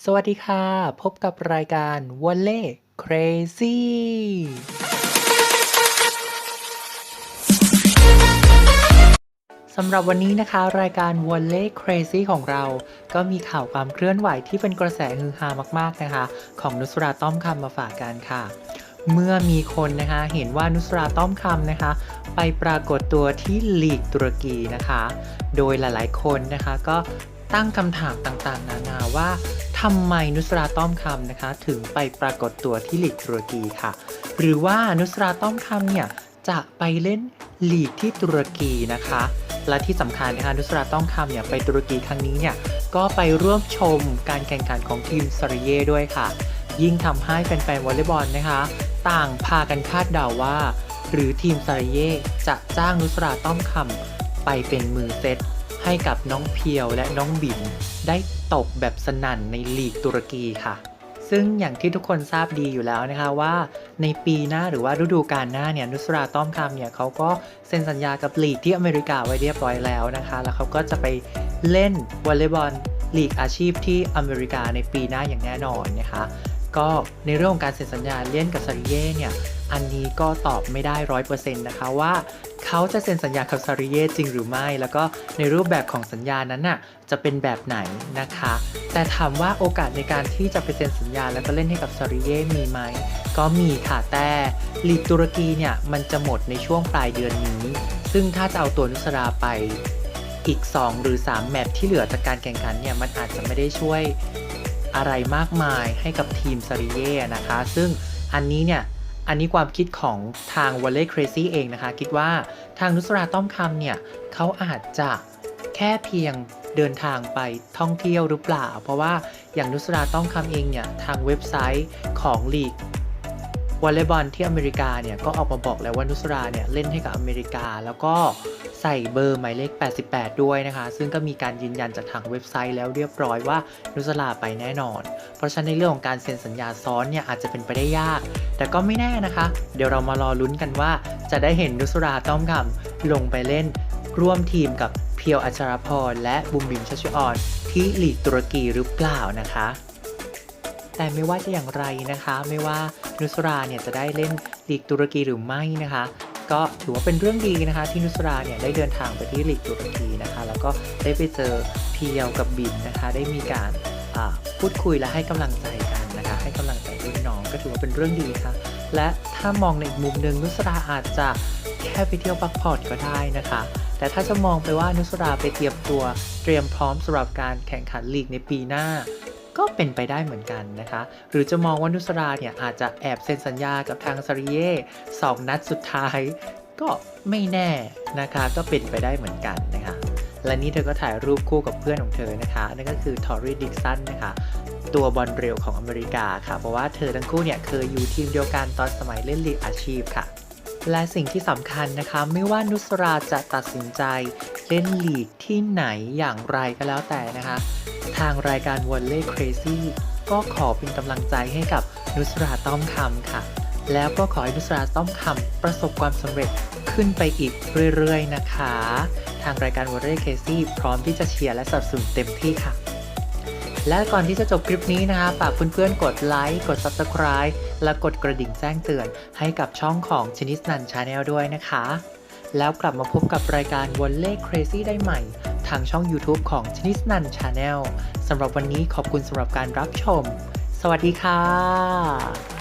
สวัสดีค่ะ พบกับรายการวอลเล่ Crazy สำหรับวันนี้นะคะ รายการวอลเล่ Crazy ของเรา ก็มีข่าวความเคลื่อนไหวที่เป็นกระแสฮือฮามาก ๆ นะคะ ของนุสราต้อมคำมาฝากกันค่ะ เมื่อมีคนนะคะเห็นว่านุสราต้อมคำนะคะ ไปปรากฏตัวที่ลีกตุรกีนะคะ โดยหลายๆ คนนะคะก็ตั้งคำถามต่างๆ นานาว่า ทำไมนุสราต้อมคำนะคะ ถึงไปปรากฏตัวที่ลีกตุรกีค่ะ หรือว่านุสราต้อมคำเนี่ยจะไปเล่นลีกที่ตุรกีนะคะ และที่สำคัญนะคะนุสราต้อมคำเนี่ยไปตุรกีครั้งนี้เนี่ยก็ไปร่วมชมการแข่งขันของทีมซาริเย่ด้วยค่ะ ยิ่งทำให้แฟนๆวอลเลย์บอลนะคะ ต่างพากันคาดเดาว่า หรือทีมซาริเย่จะจ้างนุสราต้อมคำไปเป็นมือเซต ให้กับน้องเพียวและน้องบิ๋มได้ตกแบบสนั่นในลีกตุรกีค่ะ ซึ่งอย่างที่ทุกคนทราบดีอยู่แล้วนะคะว่า ในปีหน้าหรือว่าฤดูกาลหน้าเนี่ยนุสราต้อมคำเนี่ยเขาก็เซ็นสัญญากับลีกที่อเมริกาไว้เรียบร้อยแล้วนะคะ แล้วเขาก็จะไปเล่นวอลเลย์บอลลีกอาชีพที่อเมริกาในปีหน้าอย่างแน่นอนนะคะก็ในเรื่องของการเซ็นสัญญาเล่นกับซาริเย่เนี่ย อันนี้ก็ตอบไม่ได้ร้อยเปอร์เซ็นต์นะคะว่า เขาจะเซ็นสัญญากับซาริเย่จริงหรือไม่ แล้วก็ในรูปแบบของสัญญานั้นน่ะจะเป็นแบบไหนนะคะ แต่ถามว่าโอกาสในการที่จะไปเซ็นสัญญาแล้วก็เล่นให้กับซาริเย่มีไหม ก็มีค่ะแต่ลีกตุรกีเนี่ยมันจะหมดในช่วงปลายเดือนนี้ ซึ่งถ้าจะเอาตัวนุสราไปอีก 2 หรือ 3 แมตช์ที่เหลือจากการแข่งขันเนี่ยมันอาจจะไม่ได้ช่วยอะไรมากมายให้กับทีมซาริเย่นะคะ ซึ่งอันนี้เนี่ย อันนี้ความคิดของทาง w a l l e y Crazy เองนะคะ คิดว่าทางนุสราต้อมคำเนี่ยเขาอาจจะแค่เพียงเดินทางไปท่องเที่ยวหรือเปล่า เพราะว่าอย่างนุสราต้อมคำเองเนี่ย ทางเว็บไซต์ของลีก วอลเลย์บอลที่อเมริกาเนี่ยก็ออกมาบอกแล้วว่านุสราเนี่ยเล่นให้กับอเมริกา แล้วก็ใส่เบอร์หมายเลข 88 ด้วยนะคะ ซึ่งก็มีการยืนยันจากทางเว็บไซต์แล้วเรียบร้อยว่านุสราไปแน่นอน เพราะฉะนั้นในเรื่องของการเซ็นสัญญาซ้อนเนี่ยอาจจะเป็นไปได้ยาก แต่ก็ไม่แน่นะคะ เดี๋ยวเรามารอลุ้นกันว่า จะได้เห็นนุสราต้อมคำลงไปเล่นร่วมทีมกับเพียวอัชรพร และบุมบิมชัชออน ที่ลีกตุรกีหรือเปล่านะคะ แต่ไม่ว่าจะอย่างไรนะคะ ไม่ว่า นุสราเนี่ยจะได้เล่นลีกตุรกีหรือไม่นะคะ ก็ถือว่าเป็นเรื่องดีนะคะ ที่นุสราเนี่ยได้เดินทางไปที่ลีกตุรกีนะคะ แล้วก็ได้ไปเจอเพียวกับบิมนะคะ ได้มีการพูดคุยและให้กำลังใจกันนะคะ ให้กำลังใจรุ่นน้องก็ถือว่าเป็นเรื่องดีค่ะ และถ้ามองในอีกมุมหนึ่งนุสราอาจจะแค่ไปเที่ยวพักผ่อนก็ได้นะคะ แต่ถ้าจะมองไปว่านุสราไปเตรียมตัวเตรียมพร้อมสำหรับการแข่งขันลีกในปีหน้า ก็เป็นไปได้เหมือนกันนะคะ หรือจะมองว่านุสราเนี่ยอาจจะแอบเซ็นสัญญากับทางซาริเย่สองนัดสุดท้าย ก็ไม่แน่นะคะ ก็เป็นไปได้เหมือนกันนะคะและนี่เธอก็ถ่ายรูปคู่กับเพื่อนของเธอนะคะ นั่นก็คือทอร์รีดิกสันนะคะตัวบอลเร็วของอเมริกาค่ะ เพราะว่าเธอทั้งคู่เนี่ยเคยอยู่ทีมเดียวกันตอนสมัยเล่นลีกอาชีพค่ะ และสิ่งที่สำคัญนะคะ ไม่ว่านุสราจะตัดสินใจเล่นลีกที่ไหนอย่างไรก็แล้วแต่นะคะ ทางรายการ w a l l e y Crazy ก็ขอเป็นกำลังใจให้กับนุสราต้อมคำค่ะ แล้วก็ขอให้นุสราต้อมคำประสบความสำเร็จขึ้นไปอีกเรื่อยๆนะคะ ทางรายการ w a l l e y Crazy พร้อมที่จะเชียร์และสนับสนุนเต็มที่ค่ะ และก่อนที่จะจบคลิปนี้นะคะฝากเพื่อนๆกดไลค์กด Subscribe และกดกระดิ่งแจ้งเตือนให้กับช่องของชนิสนันชาแนลด้วยนะคะ แล้วกลับมาพบกับรายการ w a l l e y Crazy ได้ใหม่ ทางช่อง YouTube ของชนิสนันชาแนลสำหรับวันนี้ขอบคุณสำหรับการรับชม สวัสดีค่ะ